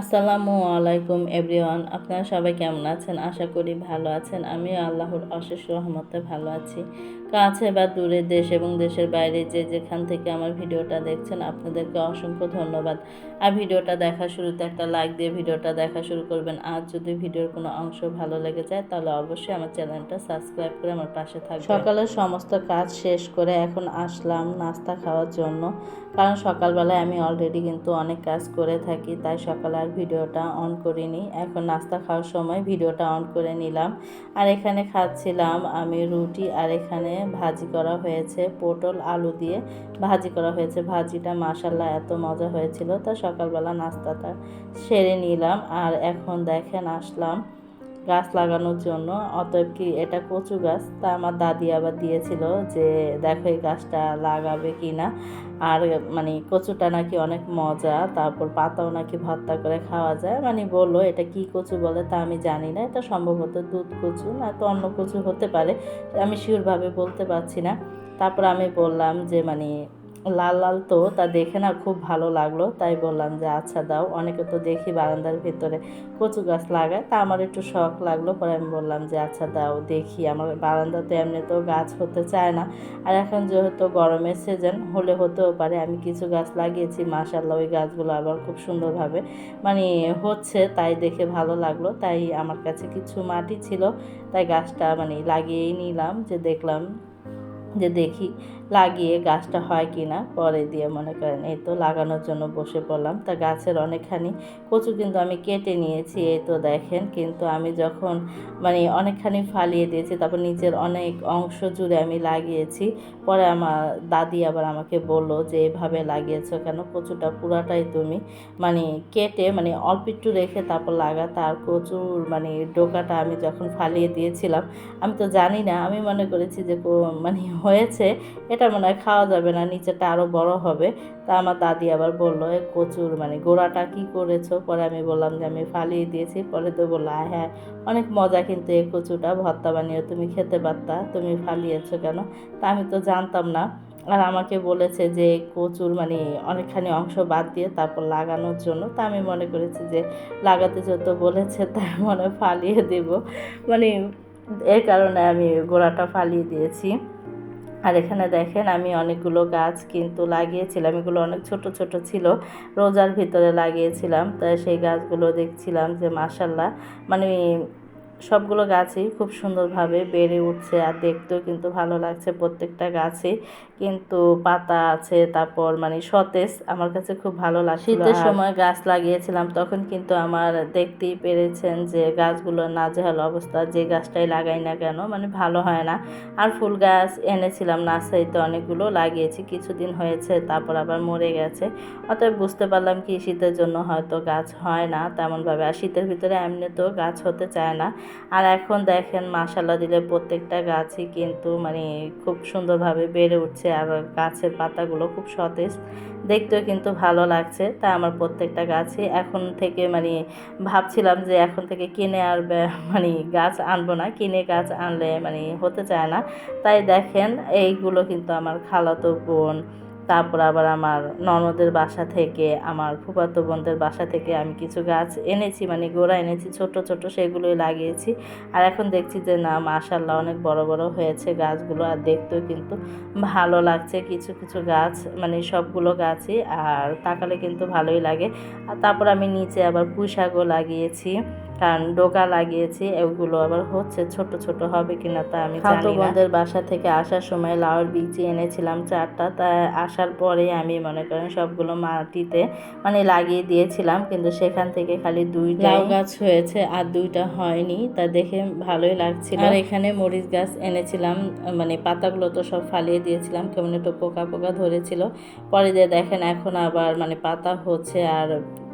আসসালামু আলাইকুম, এভরিওয়ান। আপনারা সবাই কেমন আছেন? আশা করি ভালো আছেন। আমি আল্লাহর অশেষ রহমতে ভালো আছি। কাছে বা দূরে দেশ এবং দেশের বাইরে যে যেখান থেকে আমার ভিডিওটা দেখছেন, আপনাদেরকে অসংখ্য ধন্যবাদ। আর ভিডিওটা দেখা শুরুতে একটা লাইক দিয়ে ভিডিওটা দেখা শুরু করবেন। আর যদি ভিডিওর কোনো অংশ ভালো লেগে যায়, তাহলে অবশ্যই আমার চ্যানেলটা সাবস্ক্রাইব করে আমার পাশে থাকবে সকালের সমস্ত কাজ শেষ করে এখন আসলাম নাস্তা খাওয়ার জন্য। কারণ সকালবেলায় আমি অলরেডি কিন্তু অনেক কাজ করে থাকি, তাই সকালে আর ভিডিওটা অন করিনি। এখন নাস্তা খাওয়ার সময় ভিডিওটা অন করে নিলাম। আর এখানে খাচ্ছিলাম আমি রুটি, আর এখানে ভাজি করা হয়েছে, পটল, আলু দিয়ে ভাজি করা হয়েছে। ভাজিটা মাসাল্লা এত মজা হয়েছিল। তা সকালবেলা নাস্তাটা সেরে নিলাম। আর এখন দেখেন আসলাম গাছ লাগানোর জন্য। অতএব কি এটা কচু গাছ? তা আমার দাদি আবার দিয়েছিল যে, দেখো এই গাছটা লাগাবে কি না আর মানে কচুটা নাকি অনেক মজা, তারপর পাতাও নাকি ভর্তা করে খাওয়া যায়। মানে বলল, এটা কি কচু বলে? তা আমি জানি না, এটা সম্ভবত দুধ কচু, না তো অন্য কচু হতে পারে। আমি শিওরভাবে বলতে পারছি না। তারপর আমি বললাম যে মানে লাল লাল তো, তা দেখে না খুব ভালো লাগল। তাই বললাম যে আচ্ছা দাও, অনেকে তো দেখি বারান্দার ভেতরে কচু গাছ লাগায়। তা আমার একটু শখ লাগল। পরে আমি বললাম যে আচ্ছা দাও, দেখি। আমার বারান্দাতে এমনি তো গাছ হতে চায় না। আর এখন যেহেতু গরমের সিজন হলে হতেও পারে। আমি কিছু গাছ লাগিয়েছি মাশাল্লাহ ওই গাছগুলো আবার খুব সুন্দরভাবে মানে হচ্ছে, তাই দেখে ভালো লাগল। তাই আমার কাছে কিছু মাটি ছিল, তাই গাছটা মানে লাগিয়েই নিলাম। যে দেখলাম, যে দেখি লাগিয়ে গাছটা হয় কি না পরে দিয়ে মনে করেন, এই তো লাগানোর জন্য বসে পড়লাম। তা গাছের অনেকখানি কচু কিন্তু আমি কেটে নিয়েছি, এই তো দেখেন। কিন্তু আমি যখন মানে অনেকখানি ফালিয়ে দিয়েছি, তারপর নিচের অনেক অংশ জুড়ে আমি লাগিয়েছি। পরে আমার দাদি আবার আমাকে বলল যে, এভাবে লাগিয়েছো কেন? কচুটা পুরাটাই তুমি মানে কেটে মানে অল্প একটু রেখে তারপর লাগাতে আর কচুর মানে ডোকাটা আমি যখন ফালিয়ে দিয়েছিলাম, আমি তো জানি না। আমি মনে করেছি যে মানে হয়েছে। এটা মনে হয় খাওয়া যাবে না নিচেটা আরও বড় হবে। তা আমার দাদি আবার বলল কচুর মানে গোড়াটা কি করেছ? পরে আমি বললাম যে, আমি ফালিয়ে দিয়েছি। পরে তো বলল হ্যাঁ অনেক মজা কিন্তু এই কচুটা, ভর্তা বানিয়ে তুমি খেতে পারতা, তুমি ফালিয়েছো কেন? তা আমি তো জানতাম না। আর আমাকে বলেছে যে, কচুর মানে অনেকখানি অংশ বাদ দিয়ে তারপর লাগানোর জন্য। তা আমি মনে করেছি যে, লাগাতে যত বলেছে তাই মনে ফালিয়ে দেব। মানে এই কারণে আমি গোড়াটা ফালিয়ে দিয়েছি। আর এখানে দেখেন আমি অনেকগুলো গাছ কিন্তু লাগিয়েছিলাম। এগুলো অনেক ছোট ছোট ছিল, রোজার ভিতরে লাগিয়েছিলাম। তাই সেই গাছগুলো দেখছিলাম যে মাসাল্লাহ মানে সবগুলো গাছই খুব সুন্দরভাবে বেড়ে উঠছে আর দেখতেও কিন্তু ভালো লাগছে প্রত্যেকটা গাছই কিন্তু পাতা আছে তারপর মানে সতেজ আমার কাছে খুব ভালো লাগছে শীতের সময় গাছ লাগিয়েছিলাম তখন কিন্তু আমার দেখতেই পেরেছেন যে গাছগুলো নাজেহাল অবস্থা যে গাছটাই লাগাই না কেন মানে ভালো হয় না। আর ফুল গাছ এনেছিলাম নার্সারিতে অনেকগুলো লাগিয়েছি কিছুদিন হয়েছে তারপর আবার মরে গেছে। অতএব বুঝতে পারলাম কি শীতের জন্য হয়তো গাছ হয় না তেমনভাবে আর শীতের ভিতরে এমনি তো গাছ হতে চায় না। আর এখন দেখেন মাসাল্লা দিলে প্রত্যেকটা গাছই কিন্তু মানে খুব সুন্দরভাবে বেড়ে উঠছে আর গাছের পাতাগুলো খুব সতেজ। দেখতেও কিন্তু ভালো লাগছে। তা আমার প্রত্যেকটা গাছই এখন থেকে মানে ভাবছিলাম যে এখন থেকে কিনে আর মানে গাছ আনব না, কিনে গাছ আনলে মানে হতে চায় না। তাই দেখেন এইগুলো কিন্তু আমার খালাতো বোন তারপর আবার আমার ননদের বাসা থেকে, আমার ফুফাতো বোনদের বাসা থেকে আমি কিছু গাছ এনেছি মানে গোড়া এনেছি, ছোট ছোট সেগুলোই লাগিয়েছি। আর এখন দেখছি যে না মাশাল্লাহ অনেক বড় বড় হয়েছে গাছগুলো আর দেখতেও কিন্তু ভালো লাগছে কিছু কিছু গাছ মানে সবগুলো গাছই আর তাকালে কিন্তু ভালোই লাগে। আর তারপর আমি নিচে আবার পুঁই শাকও লাগিয়েছি। কারণ ডোকা লাগিয়েছি এগুলো আবার হচ্ছে ছোট ছোট হবে কিনা তা আমি জানি বন্ধের বাসা থেকে আসার সময় লাউর বিচি এনেছিলাম চারটা তা আসার পরে আমি মনে করেন সবগুলো মাটিতে মানে লাগিয়ে দিয়েছিলাম কিন্তু সেখান থেকে খালি দুইটা লাউ গাছ হয়েছে আর দুইটা হয়নি তা দেখে ভালোই লাগছিল। আর এখানে মরিচ গাছ এনেছিলাম মানে পাতাগুলো তো সব ফালিয়ে দিয়েছিলাম কেমন একটু পোকা পোকা ধরেছিল। পরে দিয়ে দেখেন এখন আবার মানে পাতা হচ্ছে আর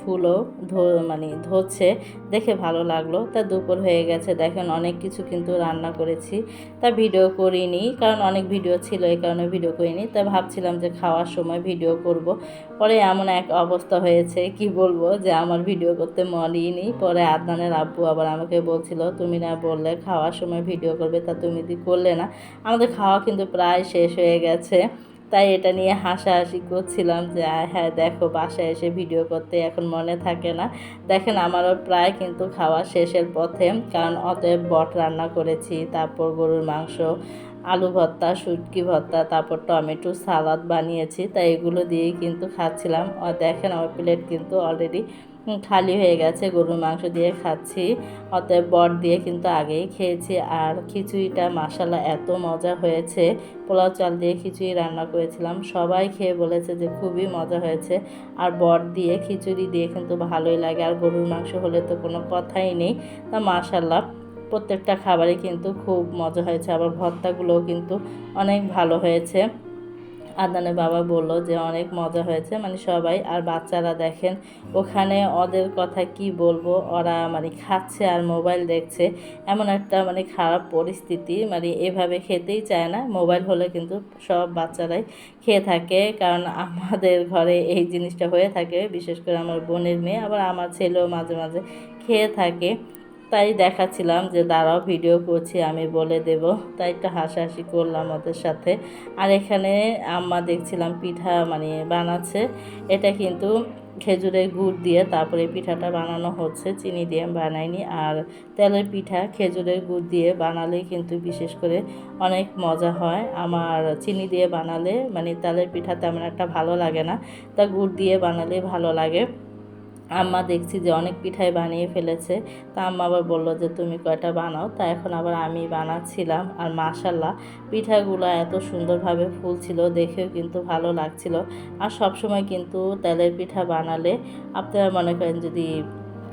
ফুলও ধো মানে ধরছে, দেখে ভালো লাগল। তা দুপুর হয়ে গেছে, দেখেন অনেক কিছু কিন্তু রান্না করেছি। তা ভিডিও করিনি, কারণ অনেক ভিডিও ছিল, এই কারণে ভিডিও করিনি। তা ভাবছিলাম যে খাওয়ার সময় ভিডিও করব। পরে এমন এক অবস্থা হয়েছে, কি বলব, যে আমার ভিডিও করতে মনই নেই। পরে আদনানের আব্বু আবার আমাকে বলছিল, তুমি না বললে খাওয়ার সময় ভিডিও করবে, তা তুমি করলে না। আমাদের খাওয়া কিন্তু প্রায় শেষ হয়ে গেছে। তাই এটা নিয়ে হাসাহাসি করছিলাম যে হ্যাঁ দেখো বাসায় এসে ভিডিও করতে এখন মনে থাকে না। দেখেন আমারও প্রায় কিন্তু খাওয়া শেষের পথে, কারণ অতএব বট রান্না করেছি, তারপর গরুর মাংস, আলু ভর্তা, শুটকি ভর্তা, তারপর টমেটো সালাদ বানিয়েছি, তাই এগুলো দিয়েই কিন্তু খাচ্ছিলাম। দেখেন আমার প্লেট কিন্তু অলরেডি খালি হয়ে গেছে, গরুর মাংস দিয়ে খাচ্ছি। অতএব বট দিয়ে কিন্তু আগেই খেয়েছি। আর খিচুড়িটা মাসালা এত মজা হয়েছে। পোলাও চাল দিয়ে খিচুড়ি রান্না করেছিলাম। সবাই খেয়ে বলেছে যে খুবই মজা হয়েছে। আর বট দিয়ে খিচুড়ি দিয়ে কিন্তু ভালোই লাগে। আর গরুর মাংস হলে তো কোনো কথাই নেই। তা মাসাল্লাহ প্রত্যেকটা খাবারই কিন্তু খুব মজা হয়েছে। আবার ভর্তাগুলোও কিন্তু অনেক ভালো হয়েছে। আদানের বাবা বলল যে, অনেক মজা হয়েছে মানে সবাই, আর বাচ্চারা দেখেন, ওখানে ওদের কথা কি বলব, ওরা মানে খাচ্ছে আর মোবাইল দেখছে, এমন একটা মানে খারাপ পরিস্থিতি মানে এভাবে খেতেই চায় না, মোবাইল হলে কিন্তু সব বাচ্চারাই খেয়ে থাকে, কারণ আমাদের ঘরে এই জিনিসটা হয়ে থাকে, বিশেষ করে আমার বোনের মেয়ে, আবার আমার ছেলেও মাঝে মাঝে খেয়ে থাকে। তাই দেখাচ্ছিলাম যে, দাঁড়াও ভিডিও করছি, আমি বলে দেব। তাই একটু হাসাহাসি করলাম ওদের সাথে। আর এখানে আম্মা দেখছিলাম পিঠা মানে বানাচ্ছে। এটা কিন্তু খেজুরের গুড় দিয়ে তারপরে পিঠাটা বানানো হচ্ছে। চিনি দিয়ে বানাইনি। আর তেলের পিঠা খেজুরের গুড় দিয়ে বানালেই কিন্তু বিশেষ করে অনেক মজা হয়। আমার চিনি দিয়ে বানালে মানে তেলের পিঠা তেমন একটা ভালো লাগে না। তা গুড় দিয়ে বানালে ভালো লাগে। আম্মা দেখছি যে অনেক পিঠাই বানিয়ে ফেলেছে। তা আম্মা আবার বলল যে, তুমি কয়টা বানাও? তা এখন আবার আমি বানাচ্ছিলাম আর মাশাল্লাহ পিঠাগুলো এত সুন্দরভাবে ফুলছিল, দেখেও কিন্তু ভালো লাগছিল। আর সবসময় কিন্তু তেলের পিঠা বানালে আপনারা মনে করেন যদি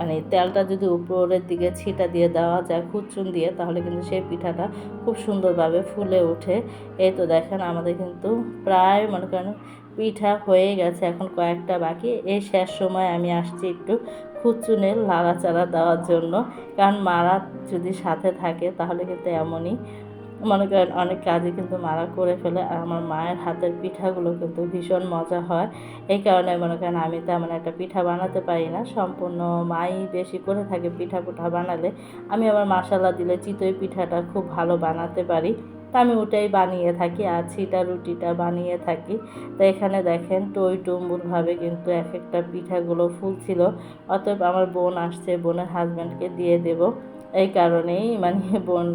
মানে তেলটা যদি উপরের দিকে ছিটা দিয়ে দেওয়া যায় খুচুন দিয়ে, তাহলে কিন্তু সেই পিঠাটা খুব সুন্দরভাবে ফুলে ওঠে। এই তো দেখেন আমাদের কিন্তু প্রায় মনে করেন পিঠা হয়ে গেছে, এখন কয়েকটা বাকি। এই শেষ সময় আমি আসছি একটু খুচুনের লাড়াচাড়া দেওয়ার জন্য। কারণ মারা যদি সাথে থাকে, তাহলে কিন্তু এমনই। মনে করেন অনেক কাজই কিন্তু মারা করে ফেলে, আর আমার মায়ের হাতের পিঠাগুলো কিন্তু ভীষণ মজা হয়। এই কারণে মনে করেন আমি তেমন একটা পিঠা বানাতে পারি না। সম্পূর্ণ মাই বেশি করে থাকে পিঠা পুঠা বানালে। আমি আবার মশালা দিলে চিতই পিঠাটা খুব ভালো বানাতে পারি। তা আমি ওটাই বানিয়ে থাকি আর ছিটা রুটিটা বানিয়ে থাকি। তো এখানে দেখেন টই টুম্বুরভাবে কিন্তু এক একটা পিঠাগুলো ফুলছিল, অতএব আমার বোন আসছে, বোনের হাজব্যান্ডকে দিয়ে দেব। এই কারণেই মানে বোন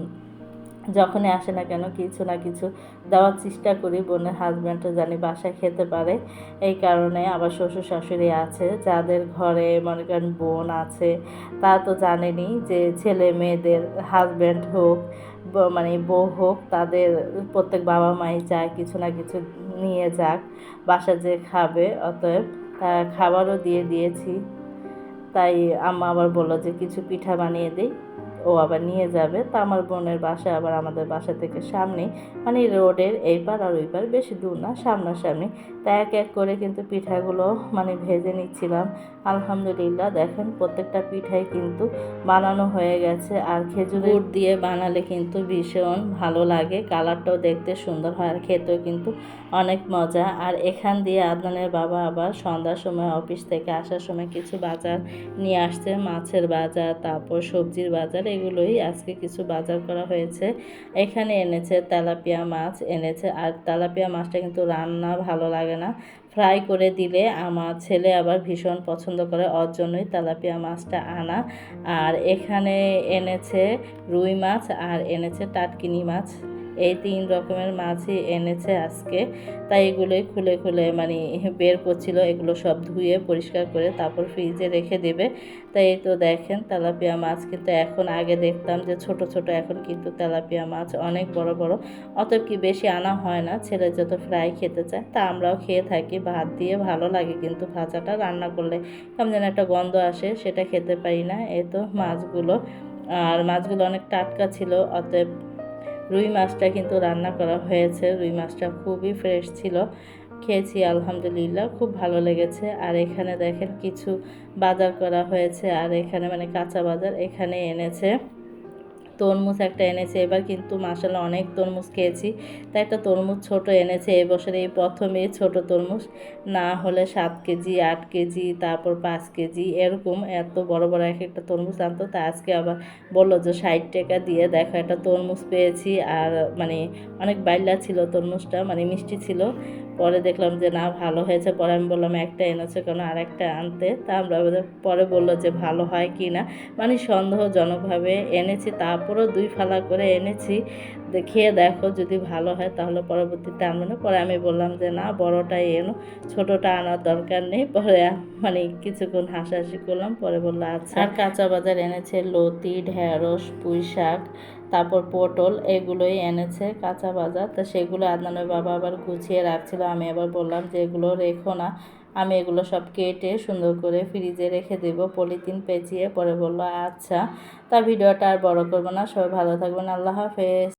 যখনই আসে না কেন কিছু না কিছু দেওয়ার চেষ্টা করি, বোনের হাজব্যান্ডও জানি বাসায় খেতে পারে। এই কারণে আবার শ্বশুর শাশুড়ি আছে, যাদের ঘরে মনে করেন বোন আছে, তা তো জানেনি যে ছেলে মেয়েদের হাজব্যান্ড হোক মানে বউ হোক, তাদের প্রত্যেক বাবা মাই চায় কিছু না কিছু নিয়ে যাক, বাসা যে খাবে, অতএব খাবারও দিয়ে দিয়েছি। তাই আম্মা আবার বলল যে, কিছু পিঠা বানিয়ে দিই। ও আবার নিয়ে যাবে। তা আমার বোনের বাসা আবার আমাদের বাসা থেকে সামনেই মানে রোডের এই পার আর ওই পার বেশি দূর না, সামনাসামনি। তা এক এক করে কিন্তু পিঠাগুলো মানে ভেজে নিচ্ছিলাম। আলহামদুলিল্লাহ, দেখেন প্রত্যেকটা পিঠাই কিন্তু বানানো হয়ে গেছে আর খেজুর গুড় দিয়ে বানালে কিন্তু ভীষণ ভালো লাগে। কালারটাও দেখতে সুন্দর হয় আর খেতেও কিন্তু অনেক মজা। আর এখান দিয়ে আদনানের বাবা আবার সন্ধ্যার সময় অফিস থেকে আসার সময় কিছু বাজার নিয়ে আসছে। মাছের বাজার, তারপর সবজির বাজার, এগুলোই আজকে কিছু বাজার করা হয়েছে। এখানে এনেছে তেলাপিয়া মাছ, এনেছে আর তেলাপিয়া মাছটা কিন্তু রান্না ভালো লাগে না। ফ্রাই করে দিলে আমার ছেলে আবার ভীষণ পছন্দ করে। ওর জন্যই তেলাপিয়া মাছটা আনা। আর এখানে এনেছে রুই মাছ আর এনেছে টাটকিনি মাছ। এই তিন রকমের মাছই এনেছে আজকে। তাই এগুলোই খুলে খুলে মানে বের করছিল, এগুলো সব ধুয়ে পরিষ্কার করে তারপর ফ্রিজে রেখে দেবে। তাই এই তো দেখেন তেলাপিয়া মাছ, কিন্তু এখন আগে দেখতাম যে ছোট ছোট, এখন কিন্তু তেলাপিয়া মাছ অনেক বড় বড়। অত কি বেশি আনা হয় না, ছেলে যত ফ্রাই খেতে চায়, তা আমরাও খেয়ে থাকি। ভাত দিয়ে ভালো লাগে কিন্তু ভাজাটা রান্না করলে। কেমন যেন একটা গন্ধ আসে, সেটা খেতে পারি না। এই তো মাছগুলো, আর মাছগুলো অনেক টাটকা ছিল, অতএব রুই মাছটা কিন্তু রান্না করা হয়েছে। রুই মাছটা খুবই ফ্রেশ ছিল। খেয়েছি আলহামদুলিল্লাহ, খুব ভালো লেগেছে। আর এখানে দেখেন কিছু বাজার করা হয়েছে। আর এখানে মানে কাঁচা বাজার এখানে এনেছে। তরমুজ একটা এনেছে, এবার কিন্তু মাসাল্লাহ অনেক তরমুজ খেয়েছি। তাই একটা তরমুজ ছোট এনেছে এবছর এই প্রথমে ছোট তরমুজ, না হলে সাত কেজি, আট কেজি, তারপর পাঁচ কেজি, এরকম এত বড় বড় এক একটা তরমুজ আনতো। তা আজকে আবার বলল যে ষাট টাকা দিয়ে দেখো একটা তরমুজ পেয়েছি। আর মানে অনেক বাইলা ছিল তরমুজটা মানে মিষ্টি ছিল। পরে দেখলাম যে না, ভালো হয়েছে। পরে আমি বললাম, একটা এনেছে কেন? আর একটা আনতে। তা আমরা পরে বলল যে ভালো হয় কি না? মানে সন্দেহজনকভাবে এনেছি। তারপরেও দুই ফালা করে এনেছি। দেখিয়ে দেখো যদি ভালো হয় তাহলে পরবর্তীতে আনব না। পরে আমি বললাম যে, না, বড়টাই এনো। ছোটোটা আনার দরকার নেই। পরে মানে কিছুক্ষণ হাসাহাসি করলাম। পরে বলল আচ্ছা। আর কাঁচা বাজার এনেছে, লতি, ঢেঁড়স পুঁই শাক তারপর পটল, এগুলোই এনেছে কাঁচা বাজার। তো সেগুলো আদনানের বাবা আবার গুছিয়ে রাখছিল। আমি আবার বললাম যে, এগুলো রেখো না। আমি এগুলো সব কেটে সুন্দর করে ফ্রিজে রেখে দেব, পলিথিন পেঁচিয়ে। পরে বলল আচ্ছা তা ভিডিওটা আর বড় করব না, সবাই ভালো থাকবেন, আল্লাহ হাফেজ।